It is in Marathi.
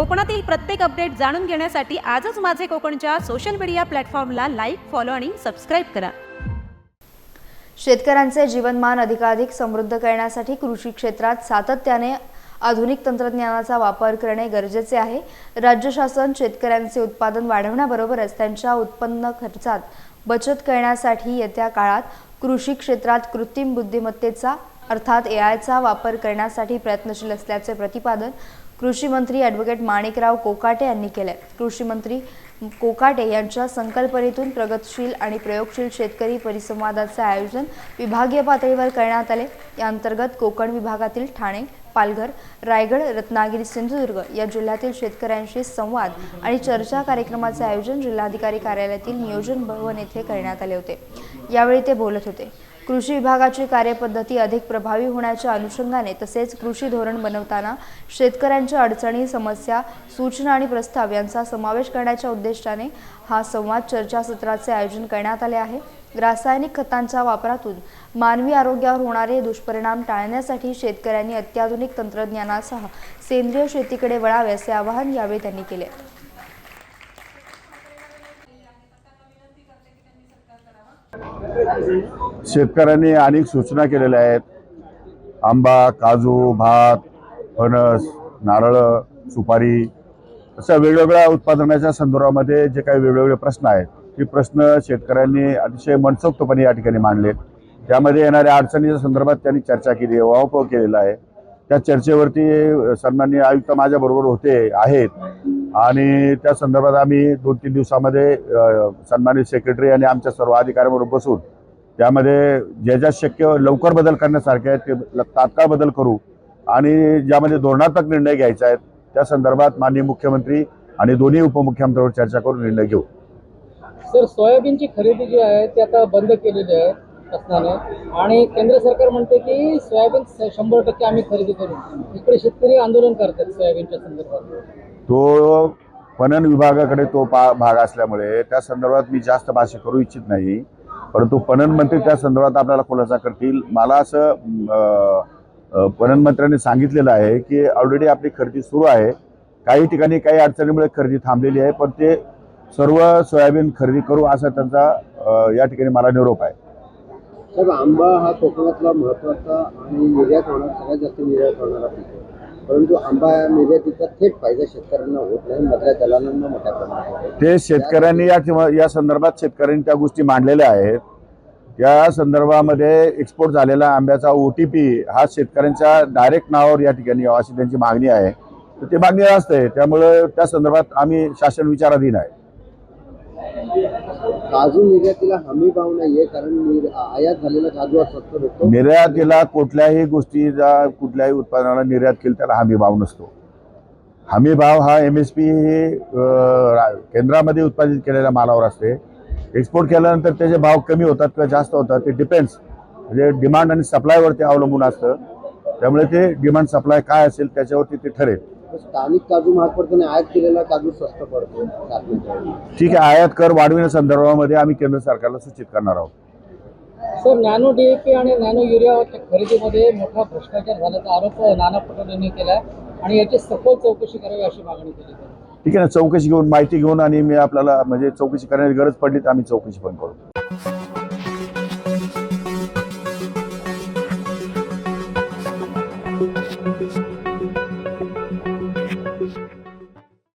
कोकणातील प्रत्येक अपडेट जाणून घेण्यासाठी आजच माझे कोकणच्या सोशल मीडिया प्लॅटफॉर्मला लाईक फॉलो आणि सबस्क्राईब करा. शेतकऱ्यांचे जीवनमान अधिकाधिक समृद्ध करण्यासाठी कृषी क्षेत्रात सातत्याने आधुनिक तंत्रज्ञानाचा वापर करणे गरजेचे आहे. राज्य शासन शेतकऱ्यांचे उत्पादन वाढवण्याबरोबरच त्यांच्या उत्पन्न खर्चात बचत करण्यासाठी येत्या काळात कृषी क्षेत्रात कृत्रिम बुद्धिमत्तेचा अर्थात ए आयचा वापर करण्यासाठी प्रयत्नशील असल्याचे प्रतिपादन कृषी मंत्री ॲडव्होकेट माणिकराव कोकाटे यांनी केले कृषी मंत्री कोकाटे यांच्या संकल्पनेतून प्रगतशील आणि प्रयोगशील शेतकरी परिसंवादाचे आयोजन विभागीय पातळीवर करण्यात आले. या अंतर्गत कोकण विभागातील ठाणे पालघर रायगड रत्नागिरी सिंधुदुर्ग या जिल्ह्यातील शेतकऱ्यांशी संवाद आणि चर्चा कार्यक्रमाचे आयोजन जिल्हाधिकारी कार्यालयातील नियोजन भवन येथे करण्यात आले होते. यावेळी ते बोलत होते. कृषी विभागाची कार्यपद्धती अधिक प्रभावी होण्याच्या अनुषंगाने तसेच कृषी धोरण बनवताना शेतकऱ्यांच्या अडचणी समस्या सूचना आणि प्रस्ताव यांचा समावेश करण्याच्या उद्देशाने हा संवाद चर्चासत्राचे आयोजन करण्यात आले आहे. रासायनिक खतांच्या वापरातून मानवी आरोग्यावर होणारे दुष्परिणाम टाळण्यासाठी शेतकऱ्यांनी अत्याधुनिक तंत्रज्ञानासह सेंद्रिय शेतीकडे वळावे असे आवाहन यावेळी त्यांनी केले. शेतकऱ्यांनी अनेक सूचना केलेल्या आहेत. आंबा काजू भात फणस नारळ सुपारी अशा वेगवेगळ्या उत्पादनाच्या संदर्भामध्ये जे काही वेगवेगळे प्रश्न आहेत ते प्रश्न शेतकऱ्यांनी अतिशय मनसोक्तपणे या ठिकाणी मांडलेत. त्यामध्ये येणाऱ्या अडचणीच्या संदर्भात त्यांनी चर्चा केली आहे वावपव केलेला आहे. त्या चर्चेवरती सन्माननीय आयुक्त माझ्याबरोबर होते आहेत. आणि त्या संदर्भात आम्ही दोन तीन दिवसामध्ये अ, सन्मानित सेक्रेटरी आणि आमच्या सर्व अधिकाऱ्यांबरोबर बसून त्यामध्ये ज्या ज्या शक्य लवकर बदल करण्यासारखे आहेत ते तात्काळ बदल करू. आणि ज्यामध्ये धोरणात्मक निर्णय घ्यायचे आहेत त्या संदर्भात माननीय मुख्यमंत्री आणि दोन्ही उपमुख्यमंत्र्यांवर चर्चा करून निर्णय घेऊ. सर सोयाबीनची खरेदी जी आहे ती आता बंद केलेली आहे शासनाने आणि केंद्र सरकार म्हणते की सोयाबीन शंभर टक्के आम्ही खरेदी करू. इकडे शेतकरी आंदोलन करतात सोयाबीनच्या संदर्भात. तो पणन विभागाकडे तो पा भाग असल्यामुळे त्या संदर्भात मी जास्त भाष्य करू इच्छित नाही. परंतु पणन मंत्री त्या संदर्भात आपल्याला खुलासा करतील. मला असं पणन मंत्र्यांनी सांगितलेलं आहे की ऑलरेडी आपली खरेदी सुरू आहे. काही ठिकाणी काही अडचणीमुळे खरेदी थांबलेली आहे पण ते सर्व सोयाबीन खरेदी करू असा त्यांचा या ठिकाणी मला निरोप आहे. आंबा हा कोकणातला महत्त्वाचा आणि निर्यात होणार सगळ्यात जास्त निर्यात होणारा पीक. परंतु आंबा निर्यातीचा थेट फायदा शेतकऱ्यांना होत नाही मधल्या दलालांना मोठ्या प्रमाणात ते शेतकऱ्यांनी या किंवा या संदर्भात शेतकऱ्यांनी त्या गोष्टी मांडलेल्या आहेत. या संदर्भामध्ये एक्सपोर्ट झालेला आंब्याचा ओ टी पी हा शेतकऱ्यांच्या डायरेक्ट नावावर या ठिकाणी यावा अशी त्यांची मागणी आहे. तर ते मागणी असते त्यामुळे त्या संदर्भात आम्ही शासन विचाराधीन आहे. काजू निर्यातीला हमी भाव नाहीये कारण आयात झालेला काजू स्वस्त भेटतो. निर्यातीला कुठल्याही गोष्टीचा कुठल्याही उत्पादनाला निर्यात केली त्याला हमी भाव नसतो. हमी भाव हा एम एस पी हे रा- केंद्रामध्ये उत्पादित केलेल्या मालावर असते. एक्सपोर्ट केल्यानंतर त्याचे भाव कमी होतात किंवा जास्त होतात ते डिपेंड्स म्हणजे डिमांड आणि सप्लायवरती अवलंबून असतं. त्यामुळे ते डिमांड सप्लाय काय असेल त्याच्यावरती ते ठरेल. स्थानिक काजू महाग पडतो आणि आयात केलेला काजू स्वस्त पडतो. ठीक आहे आयात कर वाढविण्या संदर्भामध्ये आम्ही केंद्र सरकारला सूचित करणार आहोत सर नॅनो डीएपी आणि नॅनो युरियाच्या खरेदीमध्ये मोठा भ्रष्टाचार झाल्याचा आरोप नाना पटोले यांनी केला आणि याची सखोल चौकशी करावी अशी मागणी केली. ठीक आहे ना चौकशी घेऊन माहिती घेऊन आणि मी आपल्याला म्हणजे चौकशी करण्याची गरज पडली तर आम्ही चौकशी पण करू